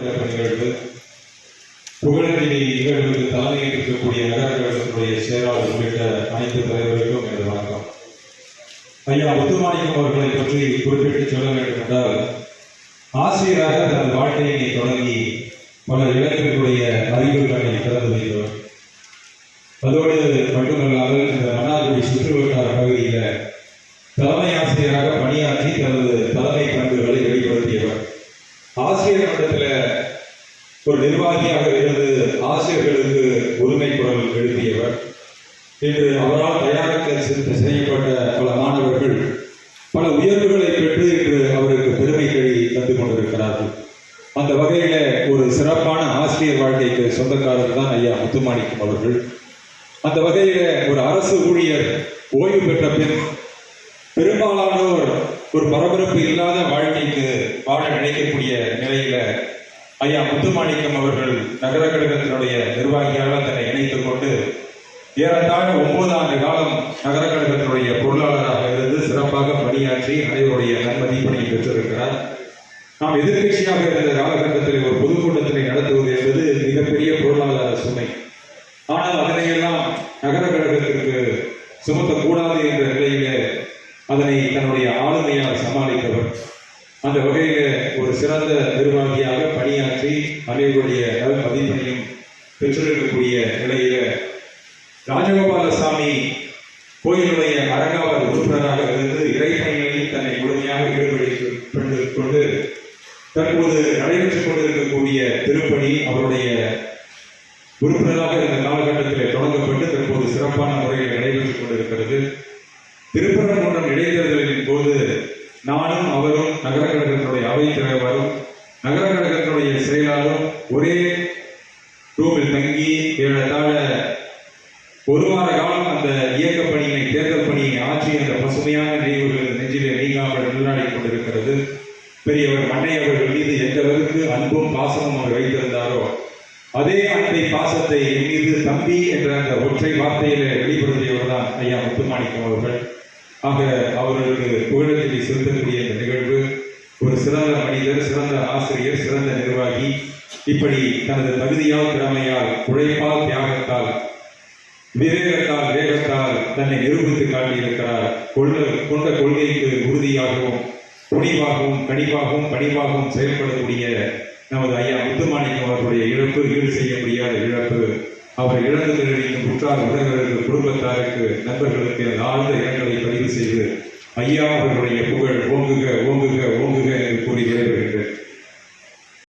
நிகழ்வு உள்ளிட்ட அனைத்து தலைவர்களுக்கும் எனது வணக்கம். ஐயா முத்துமாணிக்கம் அவர்களை பற்றி குறிப்பிட்டு சொல்ல வேண்டும் என்றால் ஆசிரியராக தனது வாழ்க்கையினை தொடங்கி பல இளைஞர்களுடைய அறிவுகளை திறந்து வைத்தவர். அதோடு மட்டுமல்லாமல் இந்த மன்னார்குடி சுற்றுவட்டார பகுதியில் தலைமை ஆசிரியராக பணியாற்றி தனது தலைமை பண்புகளை வெளிப்படுத்தியவர். ஆசிரியர் மன்றத்தில் ஒரு நிர்வாகியாக இருந்து ஆசிரியர்களுக்கு உரிமை குரல் எழுப்பியவர் இன்று அவரால் தயாரிக்க செய்யப்பட்ட பல மாணவர்கள் பல உயர்வுகளை பெற்று இன்று அவருக்கு பெருமை கழி தந்து கொண்டிருக்கிறார்கள். அந்த வகையில ஒரு சிறப்பான ஆசிரியர் வாழ்க்கைக்கு சொந்தக்காரர் தான் ஐயா முத்துமாணிக்கம் அவர்கள். அந்த வகையில ஒரு அரசு ஊழியர் ஓய்வு பெற்ற பின் பெரும்பாலானோர் ஒரு பரபரப்பு இல்லாத வாழ்க்கைக்கு வாழ நினைக்கக்கூடிய நிலையில ஐயா முத்துமாணிக்கம் அவர்கள் நகர கழகத்தினுடைய நிர்வாகியாக தன்னை இணைத்துக் கொண்டு ஏறத்தாழ ஒன்பது ஆண்டு காலம் நகர கழகத்தினுடைய பொருளாளராக இருந்து சிறப்பாக பணியாற்றி அனைவருடைய நன்மதிப்பை பெற்றிருக்கிறார். நாம் எதிர்க்கட்சியாக இருந்த காலகட்டத்தில் ஒரு பொதுக்கூட்டத்தினை நடத்துவது என்பது மிகப்பெரிய பொருளாதார சுமை. ஆனால் அதனையெல்லாம் நகர கழகத்திற்கு சுமத்தக்கூடாது என்ற நிலையிலே அதனை தன்னுடைய ஆளுமையால் சமாளித்தவர். அந்த வகையில ஒரு சிறந்த நிர்வாகியாக பணியாற்றி அனைவருடைய நல் மதிப்பையும் பெற்றிருக்கக்கூடிய நிலையில ராஜகோபாலசாமி கோயிலுடைய அரங்காவல் உறுப்பினராக இருந்து இறைப்பணிகளில் தன்னை முழுமையாக ஈடுபடுத்திக் கொண்டு தற்போது நடைபெற்றுக் கொண்டிருக்கக்கூடிய திருப்பணி அவருடைய உறுப்பினராக இந்த காலகட்டத்தில் தொடங்கப்பட்டு தற்போது சிறப்பான முறையில் நடைபெற்றுக் கொண்டிருக்கிறது. திருப்பதி ஒரு வார காலம் அந்த இயக்க பணியினை தேர்தல் பணியை ஆற்றி அந்த பசுமையான நினைவுகள் நெஞ்சிலே நீங்காமல் நிலநாடி கொண்டிருக்கிறது பெரியவர் மண்ணை அவர்கள் மீது எந்த அளவுக்கு அன்பும் பாசமும் அவர் வைத்திருந்தாரோ அதே அன்பை பாசத்தை என் மீது தம்பி என்ற அந்த ஒற்றை வார்த்தையிலே வெளிப்படுத்தியவர் தான் ஐயா முத்துமாணிக்கம் அவர்கள். ஆக அவர்களுக்கு புகழஞ்சலி செலுத்தக்கூடிய இந்த நிகழ்வு ஒரு சிறந்த மனிதர் சிறந்த ஆசிரியர் சிறந்த நிர்வாகி இப்படி தனது தகுதியால் திறமையால் உழைப்பால் தியாகத்தால் விவேகத்தால் வேகத்தால் தன்னை நிரூபித்து காட்டியிருக்கிறார். கொள்கை கொண்ட கொள்கைக்கு உறுதியாகவும் துணிவாகவும் கனிவாகவும் பணிவாகவும் செயல்படக்கூடிய நமது ஐயா முத்துமாணிக்கம் அவர்களுடைய இழப்பு ஈடு செய்ய முடியாத இழப்பு. அவர் இழந்து தெரிவிக்கும் உற்றார் உறவினர்களுக்கு குடும்பத்தாருக்கு நண்பர்களுக்கு ஆழ்ந்த இரங்கலை பதிவு செய்து ஐயா அவர்களுடைய புகழ் ஓங்குக ஓங்குக ஓங்குக.